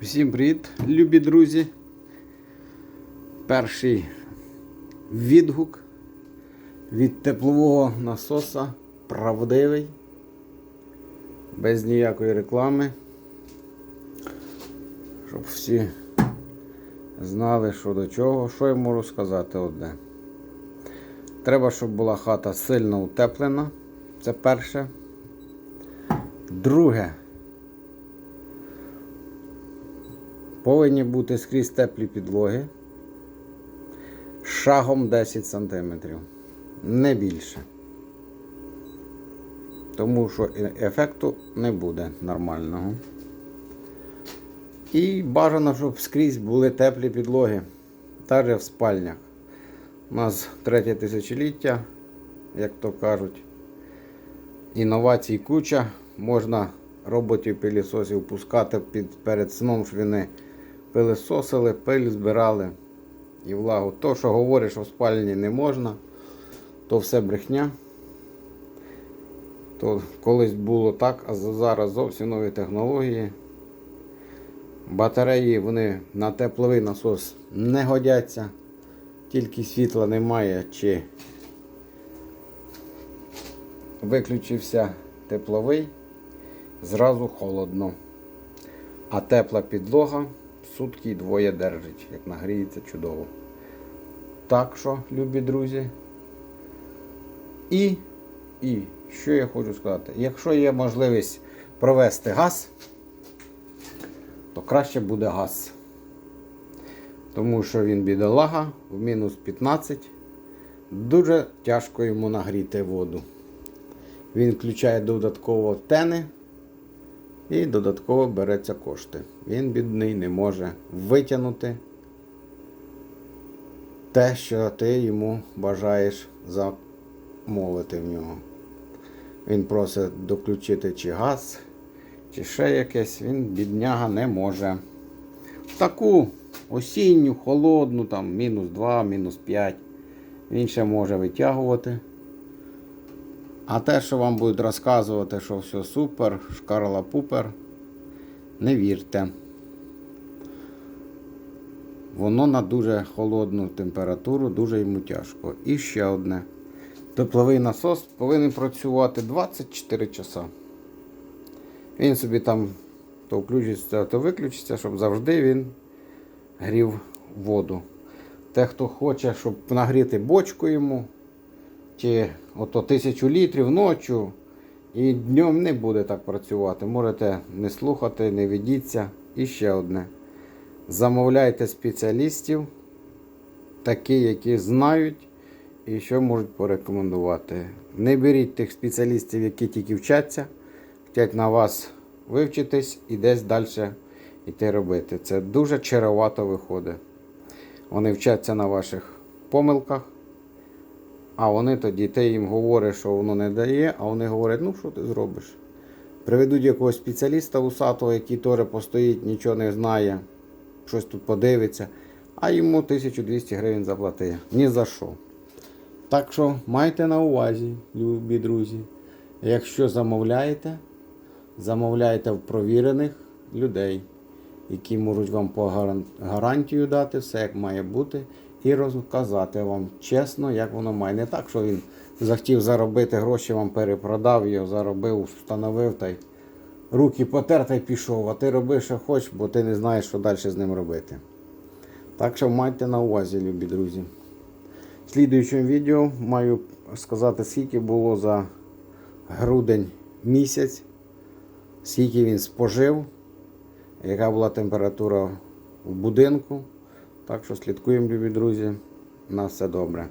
Всім привіт, любі друзі. Перший відгук від теплового насоса правдивий, без ніякої реклами. Щоб всі знали, що до чого. Що я можу сказати одне. Треба, щоб була хата сильно утеплена. Це перше. Друге. Повинні бути скрізь теплі підлоги шагом 10 см. Не більше. Тому що ефекту не буде нормального. І бажано, щоб скрізь були теплі підлоги. Навіть в спальнях. У нас третє тисячоліття, як то кажуть. Інновацій куча. Можна роботів пилісосів пускати під, перед сном, щоб вони пилисосили, пиль збирали і влагу. То, що говориш, що в спальні не можна, то все брехня. То колись було так, а зараз зовсім нові технології. Батареї вони на тепловий насос не годяться, тільки світла немає чи виключився тепловий, зразу холодно. А тепла підлога сутки й двоє держить, як нагріється чудово. Так що, любі друзі. І, і, що я хочу сказати, якщо є можливість провести газ, то краще буде газ. Тому що він бідолага в мінус 15. Дуже тяжко йому нагріти воду. Він включає додатково тени і додатково береться кошти. Він, бідний, не може витягнути те, що ти йому бажаєш замовити в нього. Він просить доключити чи газ, чи ще якесь, він, бідняга, не може. Таку осінню, холодну, там, мінус 2, мінус 5. Він ще може витягувати. А те, що вам будуть розказувати, що все супер, шкарла пупер, не вірте. Воно на дуже холодну температуру, дуже йому тяжко. І ще одне. Тепловий насос повинен працювати 24 часа. Він собі там то включиться, то виключиться, щоб завжди він грів воду. Те, хто хоче, щоб нагріти бочку йому, чи ото тисячу літрів ночі, і днем не буде так працювати. Можете не слухати, не ведіться. І ще одне. Замовляйте спеціалістів, такі, які знають і що можуть порекомендувати. Не беріть тих спеціалістів, які тільки вчаться, хочуть на вас вивчитись і десь далі йти робити. Це дуже черевато виходить. Вони вчаться на ваших помилках. А вони тоді ти їм говориш, що воно не дає, а вони говорять, ну що ти зробиш? Приведуть якогось спеціаліста усатого, який теж постоїть, нічого не знає, щось тут подивиться, а йому 1200 гривень заплатить. Ні за що. Так що майте на увазі, любі друзі. Якщо замовляєте, замовляйте в провірених людей, які можуть вам по гарантію дати, все як має бути і розказати вам чесно, як воно має. Не так, що він захотів заробити гроші, вам перепродав його, заробив, встановив та й руки потер та й пішов. А ти роби, що хочеш, бо ти не знаєш, що далі з ним робити. Так що майте на увазі, любі друзі. В слідуючому відео маю сказати, скільки було за грудень місяць, скільки він спожив, яка була температура в будинку. Так що слідкуємо, любі друзі. На все добре.